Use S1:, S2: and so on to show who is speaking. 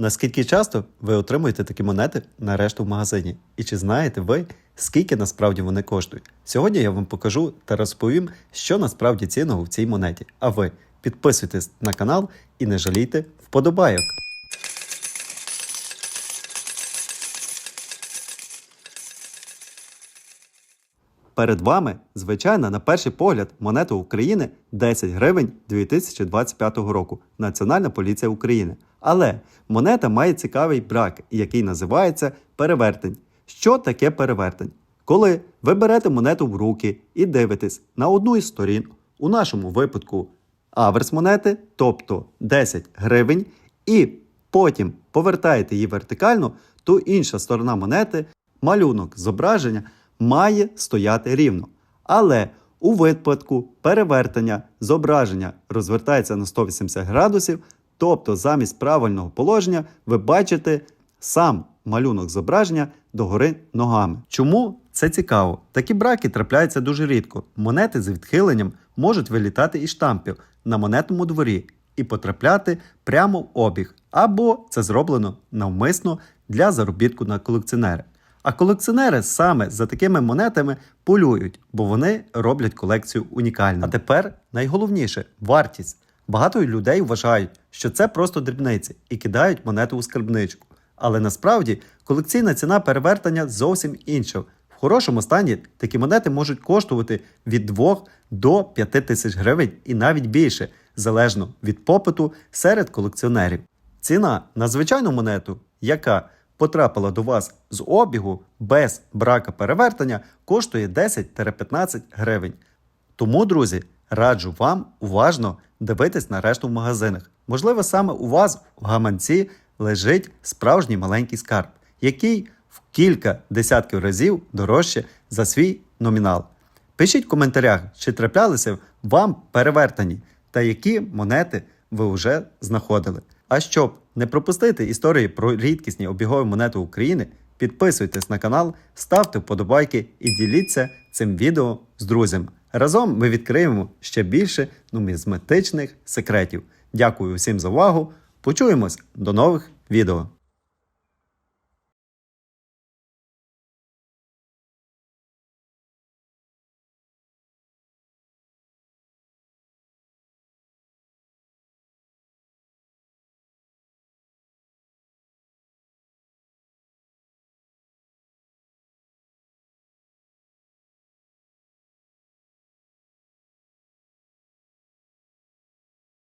S1: Наскільки часто ви отримуєте такі монети на решту в магазині? І чи знаєте ви, скільки насправді вони коштують? Сьогодні я вам покажу та розповім, що насправді цінного в цій монеті. А ви підписуйтесь на канал і не жалійте вподобайок. Перед вами, звичайна, на перший погляд, монета України 10 гривень 2025 року. Національна поліція України. Але монета має цікавий брак, який називається перевертень. Що таке перевертень? Коли ви берете монету в руки і дивитесь на одну із сторін, у нашому випадку аверс монети, тобто 10 гривень, і потім повертаєте її вертикально, то інша сторона монети, малюнок зображення має стояти рівно. Але у випадку перевертення зображення розвертається на 180 градусів, тобто замість правильного положення ви бачите сам малюнок зображення догори ногами. Чому це цікаво? Такі браки трапляються дуже рідко. Монети з відхиленням можуть вилітати із штампів на монетному дворі і потрапляти прямо в обіг, або це зроблено навмисно для заробітку на колекціонера. А колекціонери саме за такими монетами полюють, бо вони роблять колекцію унікальною. А тепер найголовніше вартість. Багато людей вважають, що це просто дрібниці і кидають монету у скарбничку. Але насправді колекційна ціна перевертання зовсім інша. В хорошому стані такі монети можуть коштувати від 2 до 5 тисяч гривень і навіть більше, залежно від попиту серед колекціонерів. Ціна на звичайну монету, яка потрапила до вас з обігу без брака перевертення, коштує 10-15 гривень. Тому, друзі, раджу вам уважно дивитись на решту в магазинах. Можливо, саме у вас в гаманці лежить справжній маленький скарб, який в кілька десятків разів дорожче за свій номінал. Пишіть в коментарях, чи траплялися вам перевертані та які монети ви вже знаходили. А щоб не пропустити історії про рідкісні обігові монети України, підписуйтесь на канал, ставте вподобайки і діліться цим відео з друзями. Разом ми відкриємо ще більше нумізматичних секретів. Дякую всім за увагу. Почуємось до нових відео.